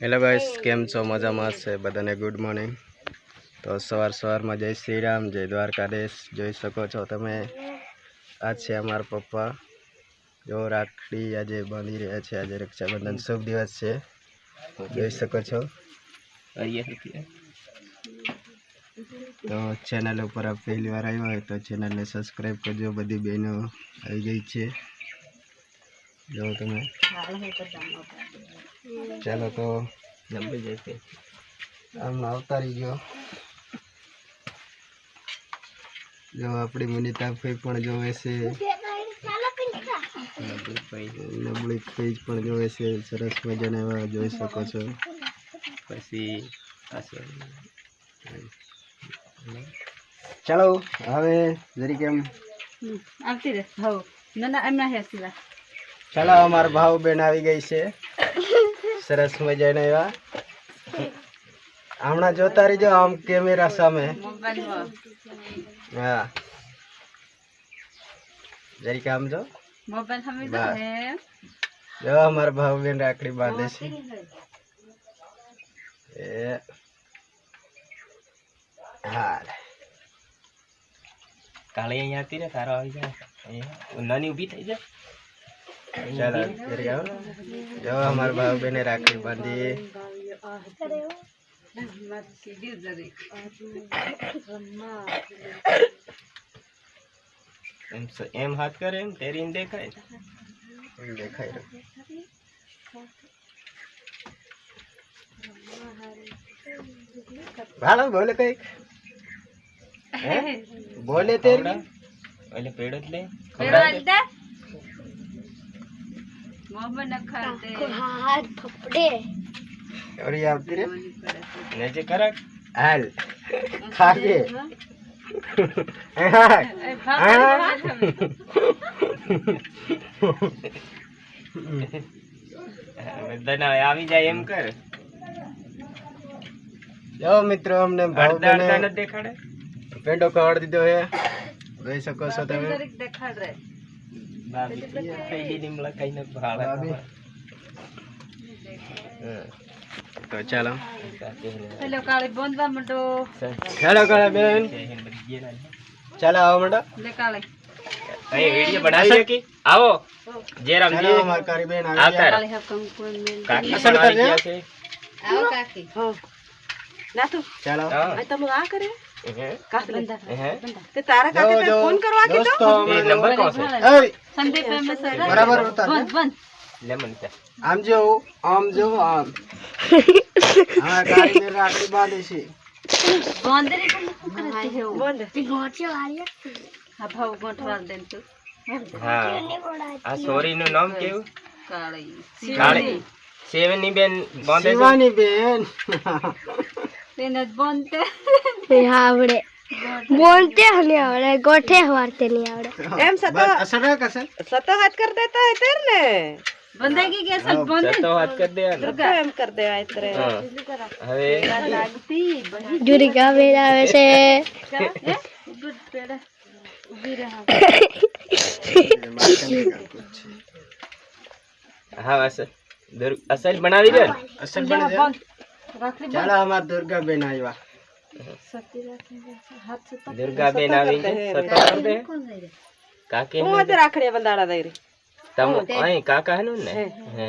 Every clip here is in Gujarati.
હેલો ગાઈસ કેમ છો? મજામાં છે બધાને? ગુડ મોર્નિંગ તો સવાર સવારમાં જય શ્રીરામ જય જય દ્વારકાધીશ. જોઈ શકો છો તમે, આ છે અમારા પપ્પા. જો રાખડી આજે બાંધી રહ્યા છે, આજે રક્ષાબંધન શુભ દિવસ છે. જોઈ શકો છો. તો ચેનલ ઉપર પહેલી વાર આવ્યો હોય તો ચેનલને સબસ્ક્રાઈબ કરજો. બધી બહેનો આવી ગઈ છે. જો તમે. ચાલો તો જલ્દી જશે આમ અવતારી ગયો. જો આપણી મુનિતાભાઈ પણ જોવે છે. નબળી ફ્રીજ પણ જોવે છે. સરસ મજાના એવા જોઈ શકો છો. પછી ચાલો, હવે જરીક એમ. આવતી રે હવ. ના ના, એમના હે સિલા ચાલો અમારા ભાવ બેન આવી ગઈ છે. સરસ મજાના એવા. હમણાં જોતા રહીજો આમ કેમેરા સામે. હા. જરી આમ જો. મોબાઈલ સામે બસ. તો હે. જો અમારા ભાવ બેન રાખડી બાંધે છે. એ. હા કાલે અહીંયા હતી ને તારો આવી જાય. અહીંયા. નાની ઊભી થઈ જાય ચાલો ઘરે આવો જો અમારા ભાવ બેને રાખડી બાંધી. એમ સ- એમ હાથ કરે એમ તેરીને દેખાય? દેખાય રહ્યો. ભાલો બોલે કંઈક. બોલે તેરી? એટલે પેડો જ લે. પેલો આલતા મોબાઈલ નખાર દે ઓરી આવતી રે ઓલી પડે છે. ને જે કરે હાલ ખાજે એ ભાવ હા. બધાને આવી જાય એમ કર જો મિત્રો અમને ભાવ અડધા અડધા બેને નથી દેખાડે પેંડો ખવડાવી દીધો હે જોઈ શકો છો તમે જરીક દેખાડ રે કઈ ને ભાળે ભાભી. હા. તો ચાલો પેલો કાળી બોંધવા માંડો હેલો કાળા બેન ચાલો આવો મંડો લે કાળી અહીં વીડિયો બનાવી કે આવો જેરામજી ચાલો અમાર કાળી બેન આવી આવતા કાળી હા કંકુણ મેલ કાકી અસલ કરજે. આવો કાકી ચાલો હા. હે? હે? જો જો દોસ્તો એ અમે બંધ બંધ. આમ જો આમ જો આમ. હા છે. હા ભાવ તું. હા. આ સોરી નું નામ કેવું? કાળી. કાળી. સેવની બેન બંધ શિવાની બેન. તેને જ બોંધતે આવડે. બોલતે નહીં આવડે ગોઠે વારતે નહીં આવડે. એમ સતો અસર રાખ અસર બંધાઈ ગઈ કે સર બોંધે તો હાથ કરી દેવાનો. એમ કર દે હા. હવે લાગતી જુરી ગાવે આવે છે. ઊભી પેડા ઊભી રહે હા અસલ દુર- અસલ બનાવી દે ને. અસર બને સતી રાખી હાથ સતા દુર્ગા બેન આવી કાકી હું તો રાખડી બંધાડા દઈ તમ અહીં કાકા હે ને હે.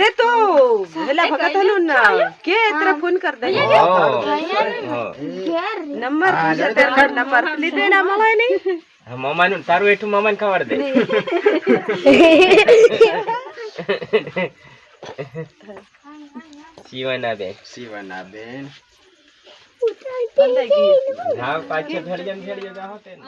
હાથે કરી નાખ બે હાથે ચાલો અમાર દે અમે તમરે અમરે અમે તમે હેમ કે તેરી મમ્મા નું તારું એઠું મમ્મા ને ખબર દે શિવના બેન શિવાના બેન હા પાછળ ફેરજમ ફેરજમ તો હોતે ને